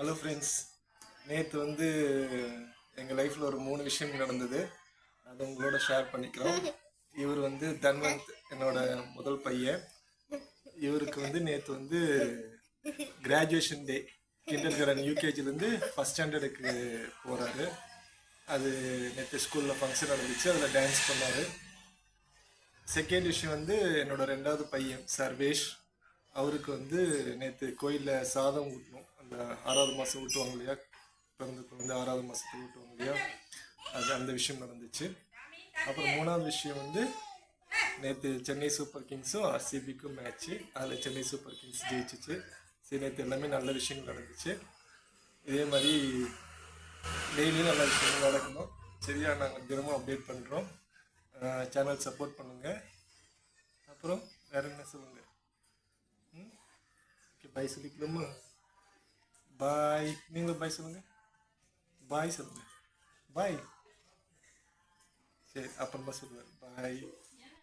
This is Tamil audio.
ஹலோ ஃப்ரெண்ட்ஸ் நேற்று வந்து எங்கள் லைஃப்பில் ஒரு மூணு விஷயம் நடந்தது. அதை உங்களோட ஷேர் பண்ணிக்கிறோம். இவர் வந்து தன்வந்த் என்னோட முதல் பையன். இவருக்கு வந்து நேற்று வந்து கிராஜுவேஷன் டே கிண்டர் கரன் யூகேஜிலேருந்து ஃபஸ்ட் ஸ்டாண்டர்டுக்கு போகிறாரு அது நேற்று ஸ்கூலில் ஃபங்க்ஷன் நடந்துச்சு. அதில் டான்ஸ் பண்ணார். செகண்ட் விஷயம் வந்து என்னோட ரெண்டாவது பையன் சர்வேஷ். அவருக்கு வந்து நேற்று கோயிலில் சாதம் ஊட்டணும். அந்த ஆறாவது மாதம் ஊட்டுவாங்க இல்லையா? பிறந்த குழந்தை ஆறாவது மாதத்துக்கு ஊட்டுவாங்க இல்லையா? அது அந்த விஷயம் நடந்துச்சு. அப்புறம் மூணாவது விஷயம் வந்து நேற்று சென்னை சூப்பர் கிங்ஸும் ஆர்சிபிக்கும் மேட்ச்சு அதில் சென்னை சூப்பர் கிங்ஸ் ஜெயிச்சிச்சு. சரி நேற்று எல்லாமே நல்ல விஷயங்கள் நடந்துச்சு. இதே மாதிரி டெய்லியும் நல்ல விஷயங்கள் நடக்கணும். சரியா நாங்கள் தினமும் அப்டேட் பண்ணுறோம் சேனல் சப்போர்ட் பண்ணுங்கள் அப்புறம் வேறு என்ன சொல்லுங்கள் ம்? Okay bye சொல்லிக்கலாமா? பாய் நீங்களும் பாய் சொல்லுங்கள் பாய் சொல்லுங்கள் பாய் சரி அப்புறமா சொல்லுவேன். பாய்